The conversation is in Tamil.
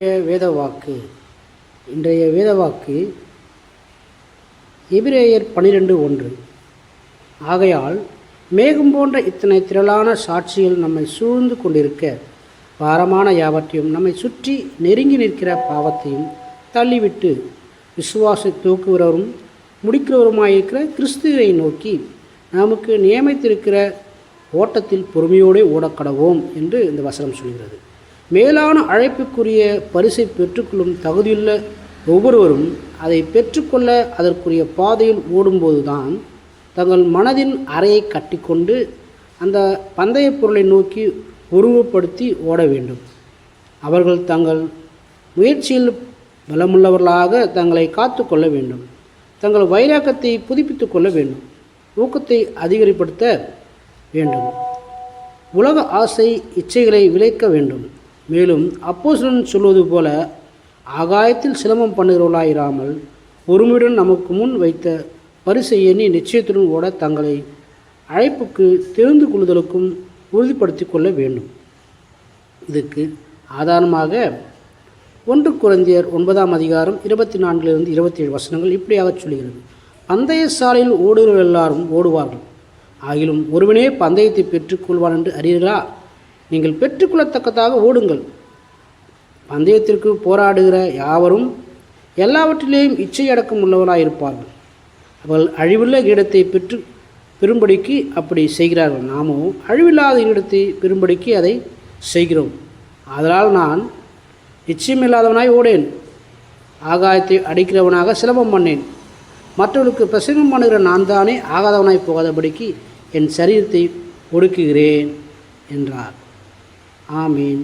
வேத வாக்கு இன்றைய வேத வாக்கு எபிரேயர் பனிரெண்டு ஒன்று. ஆகையால் மேகம் போன்ற இத்தனை திரளான சாட்சிகள் நம்மை சூழ்ந்து கொண்டிருக்க பாரமான யாவற்றையும் நம்மை சுற்றி நெருங்கி நிற்கிற பாவத்தையும் தள்ளிவிட்டு விசுவாச தூக்குகிறவரும் முடிக்கிறவருமாயிருக்கிற கிறிஸ்துவை நோக்கி நமக்கு நியமித்திருக்கிற ஓட்டத்தில் பொறுமையோடு ஓடக்கடவோம் என்று இந்த வசனம் சொல்கிறது. மேலான அழைப்புக்குரிய பரிசை பெற்றுக்கொள்ளும் தகுதியுள்ள ஒவ்வொருவரும் அதை பெற்றுக்கொள்ள அதற்குரிய பாதையில் ஓடும்போதுதான் தங்கள் மனதின் அறையை கட்டிக்கொண்டு அந்த பந்தயப் பொருளை நோக்கி உருவப்படுத்தி ஓட வேண்டும். அவர்கள் தங்கள் முயற்சியில் பலமுள்ளவர்களாக தங்களை காத்து கொள்ள வேண்டும். தங்கள் வைராக்கத்தை புதுப்பித்து கொள்ள வேண்டும். ஊக்கத்தை அதிகரிப்படுத்த வேண்டும். உலக ஆசை இச்சைகளை விளைக்க வேண்டும். மேலும் அப்போசன் சொல்வது போல ஆகாயத்தில் சிலமம் பண்ணுகிறவர்களாயிராமல் ஒருமையுடன் நமக்கு முன் வைத்த பரிசை எண்ணி நிச்சயத்துடன் ஓட தங்களை அழைப்புக்கு தெரிந்து கொள்ளுதலுக்கும் உறுதிப்படுத்தி கொள்ள வேண்டும். இதுக்கு ஆதாரமாக ஒன்று குழந்தையர் ஒன்பதாம் அதிகாரம் இருபத்தி நான்கிலிருந்து இருபத்தி ஏழு வசனங்கள் இப்படியாக சொல்கிறது. பந்தய சாலையில் ஓடுகிறவர்கள் எல்லாரும் ஓடுவார்கள். ஆகிலும் ஒருவனே பந்தயத்தை பெற்றுக்கொள்வான் என்று அறியீர்களா நீங்கள் பெற்றுக்கொள்ளத்தக்கதாக ஓடுங்கள். பந்தயத்திற்கு போராடுகிற யாவரும் எல்லாவற்றிலேயும் இச்சையடக்கம் உள்ளவராக இருப்பார்கள் அவர்கள் அழிவுள்ள இடத்தை பெற்று பெரும்படிக்கு அப்படி செய்கிறார்கள். நாமோ அழிவில்லாத இடத்தை பெரும்படிக்கு அதை செய்கிறோம். அதனால் நான் நிச்சயமில்லாதவனாய் ஓடேன். ஆகாயத்தை அடிக்கிறவனாக சிலபம் பண்ணேன். மற்றவர்களுக்கு பிரசங்கம் பண்ணுகிற நான் தானே ஆகாதவனாய் போகாதபடிக்கு என் சரீரத்தை ஒடுக்குகிறேன் என்றார். ஆமீன்